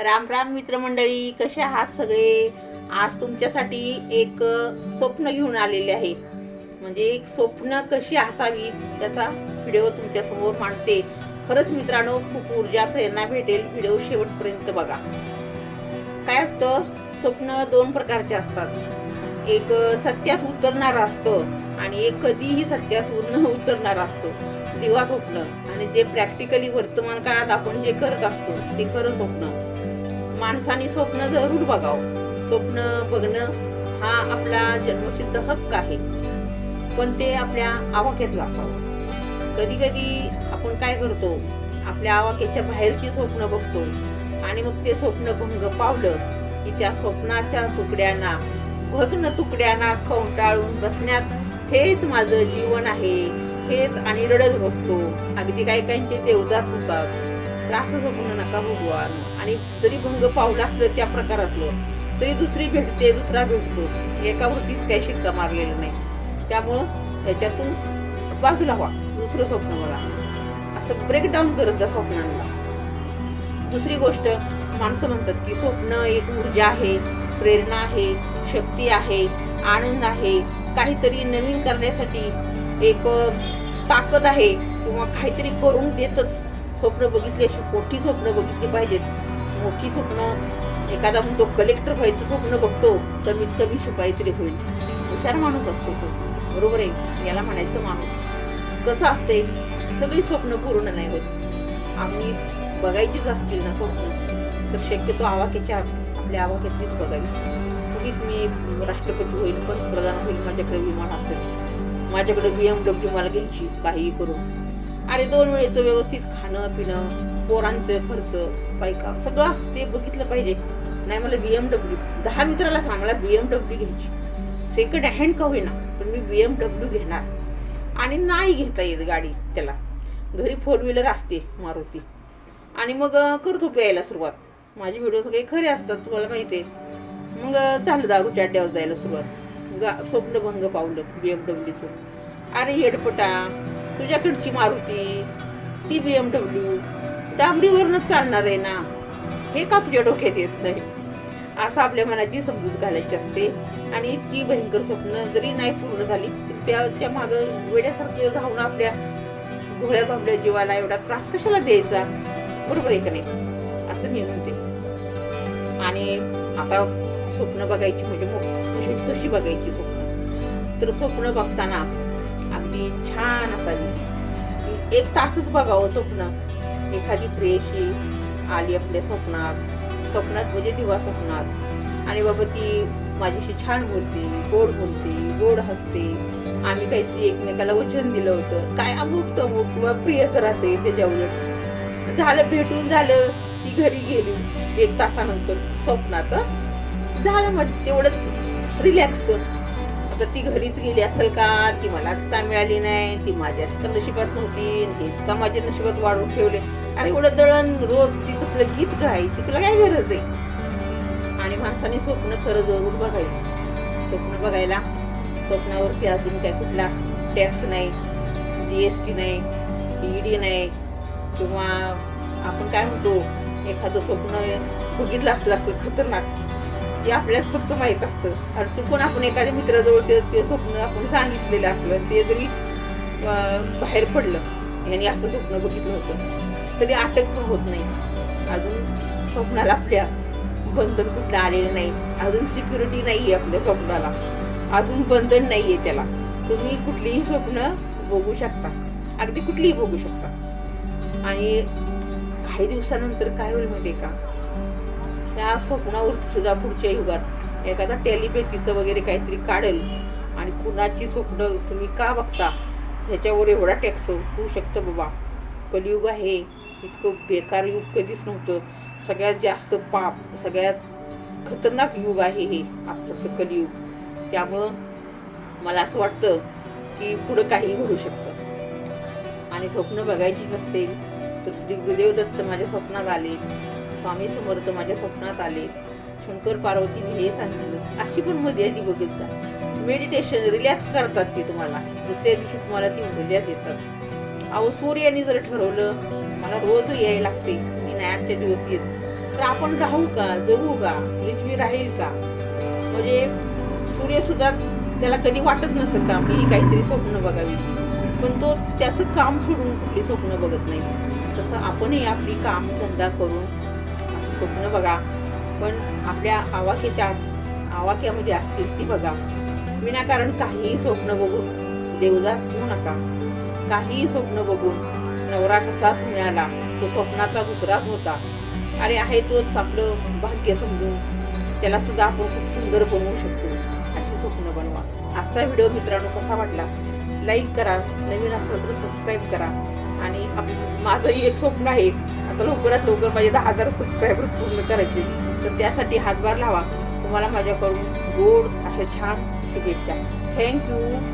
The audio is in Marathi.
राम राम मित्रमंडळी कसे आहात सगळे? आज तुमच्यासाठी एक स्वप्न घेऊन आलेले आहे. म्हणजे एक स्वप्न कशी असावी त्याचा व्हिडिओ तुमच्यासमोर मांडते. खरंच मित्रांनो खूप ऊर्जा प्रेरणा भेटेल व्हिडिओ शेवटपर्यंत बघा. काय असतं? स्वप्न दोन प्रकारचे असतात. एक सत्यात उतरणारं असतं आणि एक कधीही सत्यात न उतरणारं असतं. दिवा स्वप्न आणि जे प्रॅक्टिकली वर्तमान काळात आपण जे करत असतो ते खरं स्वप्न. माणसाने स्वप्न जरूर बघावं. स्वप्न बघणं हा आपला जन्मसिद्ध हक्क आहे. पण ते आपल्या आवाक्यातलं असावं कधी कधी आपण काय करतो आपल्या आवाक्याच्या बाहेरची स्वप्न बघतो आणि मग ते स्वप्न भंग पावलं की त्या स्वप्नाच्या तुकड्यांना भग्न तुकड्यांना खवटाळून बसण्यात हेच माझं जीवन आहे. हेच आणि रडत बसतो. अगदी काही काहींचे देवदास होतात. असं स्वप्न नका भगवान आणि जरी भंग पावलं असलं त्या प्रकारातलं तरी दुसरी भेटते दुसरा भेटतो. एकावरतीच काही शिक्का मारलेला नाही. त्यामुळं ह्याच्यातून बाजूला व्हा. दुसरं स्वप्न बघा. असं ब्रेकडाऊन करत जा स्वप्नांना. दुसरी गोष्ट माणसं म्हणतात की स्वप्न एक ऊर्जा आहे प्रेरणा आहे शक्ती आहे आनंद आहे. काहीतरी नवीन करण्यासाठी एक ताकद आहे किंवा काहीतरी करून देतच. स्वप्न बघितल्याशी मोठी स्वप्न बघितली पाहिजेत. मोठी स्वप्न एखादा म्हणतो कलेक्टर व्हायचं स्वप्न बघतो कमीत कमी शिपाई होईल. हुशार माणूस असतो तो. बरोबर आहे? याला म्हणायचं माणूस. कसं असते सगळी स्वप्न पूर्ण नाही होत. आम्ही बघायचीच असतील ना स्वप्न तर शक्यतो आवाक्याच्या आपल्या आवाक्यातलीच बघावी. उगीच मी राष्ट्रपती होईल पंतप्रधान होईल माझ्याकडे विमान असेल. माझ्याकडे बी एम डब्ल्यू मला घ्यायची काहीही करून. अरे दोन वेळेचं व्यवस्थित खाणं पिणं पोरांचं खर्च बायका सगळं ते बघितलं पाहिजे. नाही मला बीएमडब्ल्यू दहा मित्राला सांग मला बीएमडब्ल्यू घ्यायची. सेकंड हँड का होईना पण मी बीएमडब्ल्यू घेणार. आणि नाही घेता येत गाडी त्याला. घरी फोर व्हीलर असते मारुती. आणि मग करतो प्यायला सुरुवात. माझे व्हिडिओ सगळे खरे असतात तुम्हाला माहिती आहे. मग झालं दारूच्या अड्ड्यावर जायला सुरुवात. गा स्वप्नभंग पावलं बीएमडब्ल्यूचं अरे हेडपटा. तुझ्याकडची मारुती ती बी एम डब्ल्यू डांबरीवरूनच चालणार आहे ना? हे का तुझ्या डोक्यात येत नाही? असं आपल्या मनाची समजूत घालायची असते. आणि इतकी भयंकर स्वप्न जरी नाही पूर्ण झाली त्याच्या त्या मागं वेड्यासारखं धावून आपल्या घोड्या बाबड्या जीवाला एवढा त्रास कशाला द्यायचा? बरोबर आहे का नाही? असं मी म्हणते. आणि आता स्वप्न बघायची म्हणजे म्हणजे कशी बघायची स्वप्न? तर स्वप्न बघताना अगदी छान असावी एक तासच बघावं स्वप्न एखादी प्रेयशी आली आपल्या स्वप्नात. स्वप्नात म्हणजे दिवा स्वप्नात. आणि बाबा ती माझ्याशी छान बोलते गोड बोलते गोड हसते. आम्ही काहीतरी एकमेकाला वचन दिलं होतं. काय अमुक तमुक किंवा प्रिय कराते त्याच्या उलट झालं भेटून झालं. ती घरी गेली. एक तासानंतर स्वप्नात झालं मग तेवढंच रिलॅक्स आता ती घरीच गेली असेल का? ती मला का मिळाली नाही. ती माझ्याच का नशिबात नव्हती हेच का माझ्या नशिबात वाढवून ठेवले. अरे एवढं दळण रोज ती तसलं गीत गायची तुला काय गरज आहे? आणि माणसाने स्वप्न खरं जरूर बघायचं. स्वप्न बघायला स्वप्नावरती अजून काय कुठला टॅक्स नाही जी एस टी नाही ईडी नाही किंवा आपण काय म्हणतो एखादं स्वप्न बघितलं असलं असतं खतरनाक. जे आपल्याला फक्त माहीत असतं. आणि चुकून आपण एखाद्या मित्राजवळ ते ते स्वप्न आपण सांगितलेलं असलं ते जरी बाहेर पडलं यांनी असं स्वप्न बघितलं होतं. तरी अटक पण होत नाही. अजून स्वप्नाला आपल्या बंधन कुठलं आलेलं नाही. अजून सिक्युरिटी नाही आहे आपल्या स्वप्नाला. अजून बंधन नाही आहे त्याला. तुम्ही कुठलीही स्वप्न बघू शकता. अगदी कुठलीही बघू शकता. आणि काही दिवसानंतर काय होईल माहिती का? त्या स्वप्नावर सुद्धा पुढच्या युगात एखादा टेलिपॅथीचं वगैरे काहीतरी काढेल. आणि कुणाची स्वप्न तुम्ही का बघता? ह्याच्यावर एवढा टॅक्स होऊ शकतं बाबा. कलियुग आहे. इतकं बेकार युग कधीच नव्हतं. सगळ्यात जास्त पाप सगळ्यात खतरनाक युग आहे हे आत्ताचं कलियुग. त्यामुळं मला असं वाटतं की पुढं काही घडू शकतं. आणि स्वप्न बघायचीच असतील तर श्री गुरुदेव दत्त माझ्या स्वप्नात आले. स्वामी समर्थ माझ्या स्वप्नात आले. शंकर पार्वतीने हे सांगितलं अशी पण मध्ये आधी बघितलं मेडिटेशन रिलॅक्स करतात ती तुम्हाला. दुसऱ्या दिवशी तुम्हाला ती ऊर्जा देतात. अहो सूर्याने जर ठरवलं मला रोज यायला लागते. मी नाही आजच्या दिवस येत. तर आपण राहू का? जगू का? पृथ्वी राहील का? म्हणजे सूर्य सुद्धा त्याला कधी वाटत नसेल का? मी काहीतरी स्वप्न बघावी. पण तो त्याचं काम सोडून कुठली स्वप्न बघत नाही. तसं आपणही आपली काम धंदा करून स्वप्न बघा. पण आपल्या आवाक्याच्या आवाक्यामध्ये असतील ती बघा. विनाकारण काहीही स्वप्न बघून देवदास होऊ नका. काहीही स्वप्न बघून नवरा कसाच मिळाला तो स्वप्नाचा दुसराच होता. अरे आहे तोच आपलं भाग्य समजून. त्याला सुद्धा आपण खूप सुंदर बनवू शकतो. अशी स्वप्न बनवा. आजचा व्हिडिओ मित्रांनो कसा वाटला? लाईक करा. नवीन असलं तर सबस्क्राईब करा. आणि आप- माझंही एक स्वप्न आहे. लवकरात लवकर माझे दहा हजार सबस्क्रायबर पूर्ण करायचे. तर त्यासाठी हातभार लावा. तुम्हाला माझ्याकडून गोड अशा छान शुभेच्छा. थँक्यू